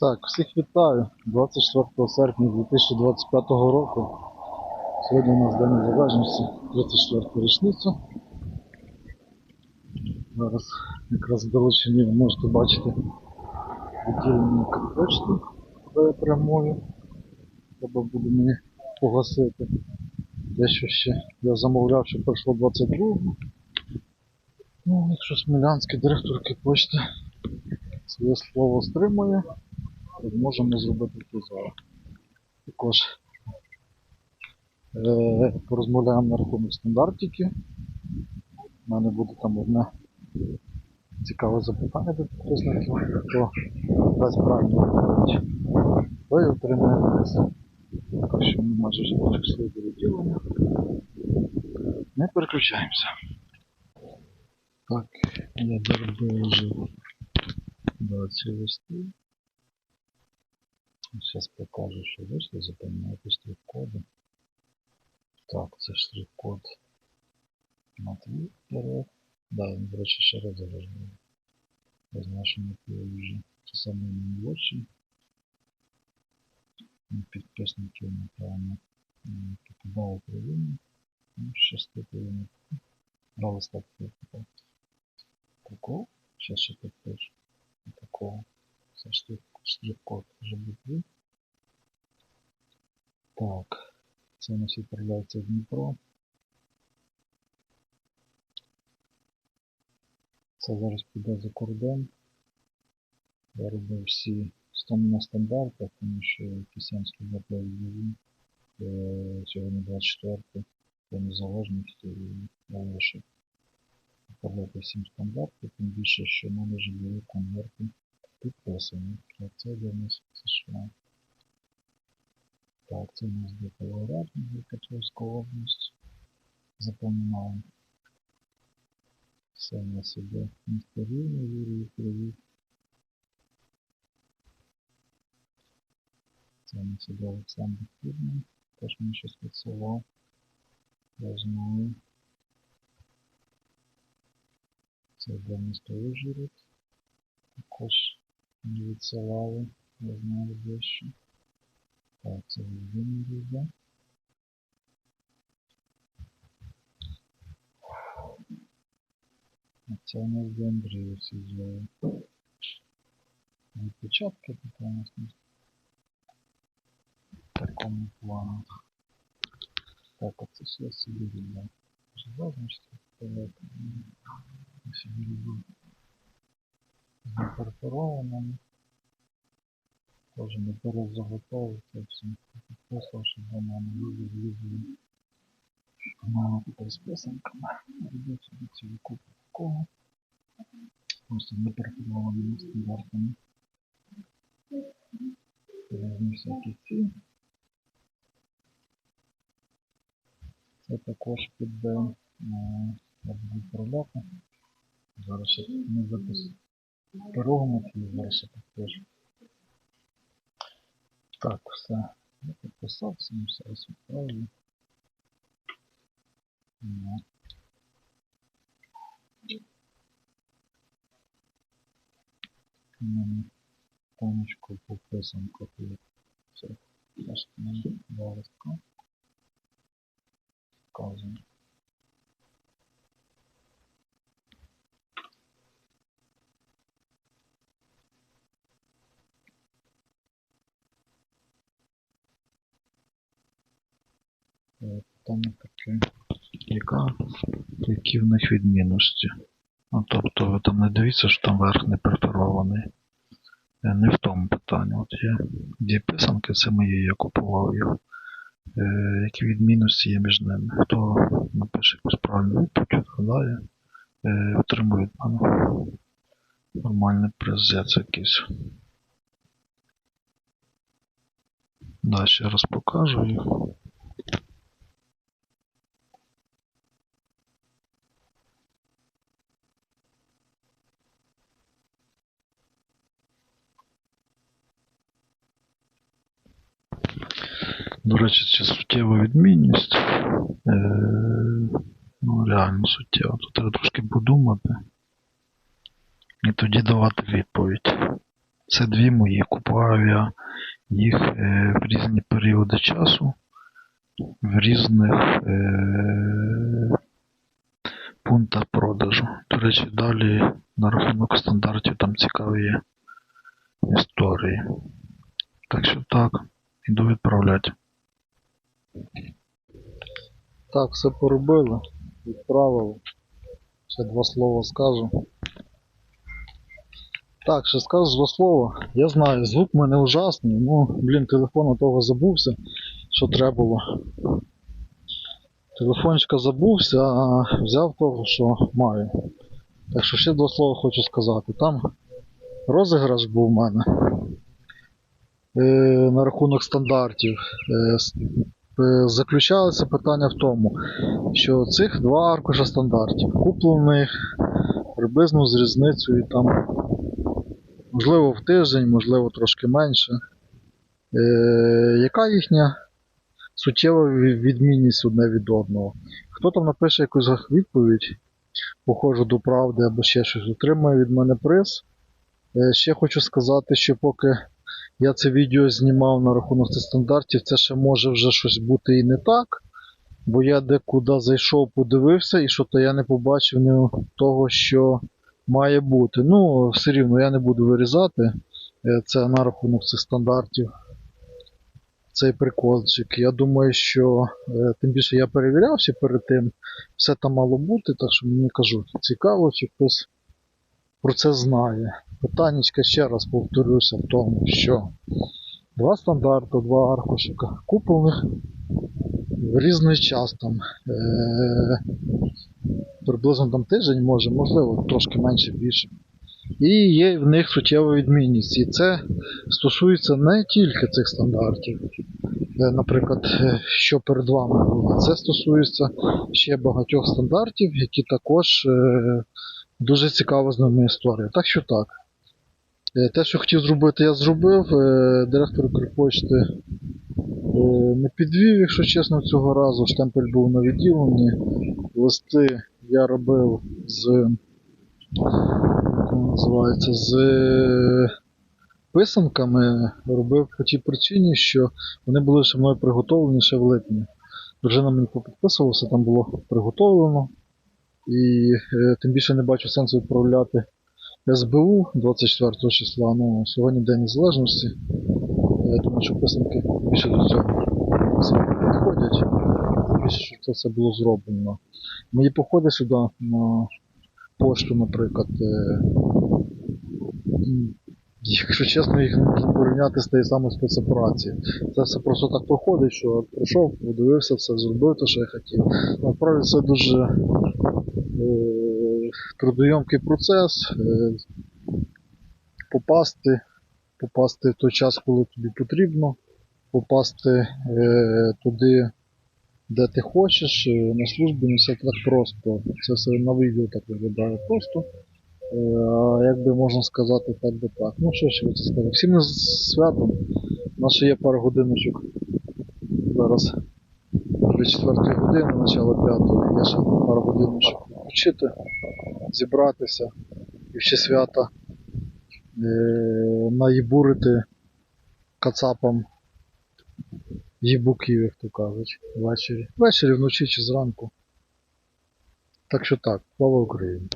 Так, всіх вітаю. 24 серпня 2025 року. Сьогодні у нас День Незалежності, 34 річницю. Зараз якраз в долученні ви можете бачити відділення почти, куди я прямую. Треба буде мені погасити. Дещо ще я замовляв, що прийшло 22-го. Ну, якщо смілянський директорки почти своє слово стримує, можемо зробити це зараз. Також е, порозмовляємо на рахунок стандартики. У мене буде там одне цікаве запитання до підписників, хто дасть правильну відповідь. То і отримає. Так що ми майже вже пішли до відділення. Не переключаємося. Так, я доробив вже до ці листи. Зараз покажу, що вийшло, запам'ятати штрих-коди. Так, це штрих-код Матвій РФ. Да, він, до речі, ще раз заважаю. Я знаю, що Матвій вже це саме молодший. Ну, Підписників, напевно, м, покидав Україну. Ну, щастити йому. Дали стати такого. Такого. Зараз ще підпишу. Такого. Це штрих- штрих-код ЖБ3. Так, це у нас відправляється в Дніпро. Це зараз піде за кордон. Я робив всі на стандартах, тому що Кисянський відділі сьогодні 24 по незалежності вирішив відправляти всім стандарти, тим більше, що мене були конверти це для США. Так, це у нас де Павлоград, Дніпропетровська область. У нас іде місто Рівне, Юрій Привіт. Це у нас іде Олександр Фірман. Теж мені щось відсилав. Я знаю. Це місто Ужгород. Також мені відсилали. Я знаю дещо. Так, це Володимир йде. А це у нас де Андрій сиділи. Відпечатки тут у нас не в такому плану. Так, а це все Сибірі, да. Залежності, далеко. На Сибірі був закорпорованим. Тоже не перезаготовити всім. Підписав, щоб вона не люди влізли. Вона тут з писанками. Собі цілу купу такого. Просто не переформованими стандартами. Різні всякі ці. Це також піде я буду відправляти. Зараз ще не запис пирогом, і зараз підпишу. Так, все. Я підписав, все, зараз відправлю. Ну. У мене тонечко по писанку. Все. Зараз мені два листка. Питання таке, яка, які в них відмінності? Ну, тобто ви там не дивіться, що там верх не перфорований. Е, Не в тому питанні. От є дві писанки, це мої, я купував їх. Е, які відмінності є між ними? Хто напише якусь правильну відповідь, відгадає, е, отримує від мене нормальний презець якийсь. Да, ще раз покажу їх. До речі, це суттєва відмінність. Е, ну, реально суттєва. Тут треба трошки подумати. І тоді давати відповідь. Це дві мої. Купував я їх е, в різні періоди часу, в різних е, пунктах продажу. До речі, далі на рахунок стандартів там цікаві історії. Так що так, іду відправляти. Так, все поробили, відправили. Ще два слова скажу. Так, ще скажу два слова. Я знаю, звук в мене ужасний, ну, блін, телефон у того забувся, що треба було. Телефончика забувся, а взяв того, що маю. Так що ще два слова хочу сказати. Там розіграш був у мене е, на рахунок стандартів. Е, заключалося питання в тому, що цих два аркуша стандартів куплених приблизно з різницею там, можливо, в тиждень, можливо, трошки менше. Е, яка їхня суттєва відмінність одне від одного? Хто там напише якусь відповідь, похожу до правди або ще щось, отримає від мене приз. Е, ще хочу сказати, що поки я це відео знімав на рахунок цих стандартів, це ще може вже щось бути і не так. Бо я декуди зайшов, подивився, і що то я не побачив не того, що має бути. Ну, все рівно я не буду вирізати. Е, Це на рахунок цих стандартів. Цей приколчик. Я думаю, що е, тим більше я перевірявся перед тим, все там мало бути, так що мені кажуть, цікаво, чи хтось про це знає. Питаннячка ще раз повторюся в тому, що два стандарти, два аркушика куплених в різний час там. Е- приблизно там тиждень може, можливо, трошки менше більше. І є в них суттєва відмінність. І це стосується не тільки цих стандартів. Наприклад, е, що перед вами було. Це стосується ще багатьох стандартів, які також е, дуже цікава з ними історія. Так що так. Е, Те, що хотів зробити, я зробив. Е, Директор Укрпочти е, не підвів, якщо чесно, цього разу. Штемпель був на відділенні. Листи я робив з. Називається? З писанками робив по тій причині, що вони були ще мною приготовлені ще в липні. Дружина мені попідписувалася, там було приготовлено. І тим більше не бачу сенсу відправляти СБУ 24 числа. Ну, сьогодні День Незалежності. Я думаю, що писанки більше до цього підходять. Більше, що це все було зроблено. Мої походи сюди на пошту, наприклад. е, Якщо чесно, їх не можна порівняти з тією самою спецоперацією. Це все просто так проходить, що прийшов, подивився, все зробив те, що я хотів. Насправді це дуже трудойомкий процес. Е, попасти, попасти в той час, коли тобі потрібно, попасти е, туди, де ти хочеш, е, на службі не все так просто. Це все на відео так виглядає просто. А як би можна сказати, так би так. Ну що ще хочу сказати. Всім з святом. У нас ще є пару годиночок. Зараз до 4 години, начало 5 є ще пару годиночок відпочити, зібратися і ще свята е, наїбурити кацапам їбуків, як то кажуть, ввечері. Ввечері, вночі чи зранку. Так що так, слава Україні.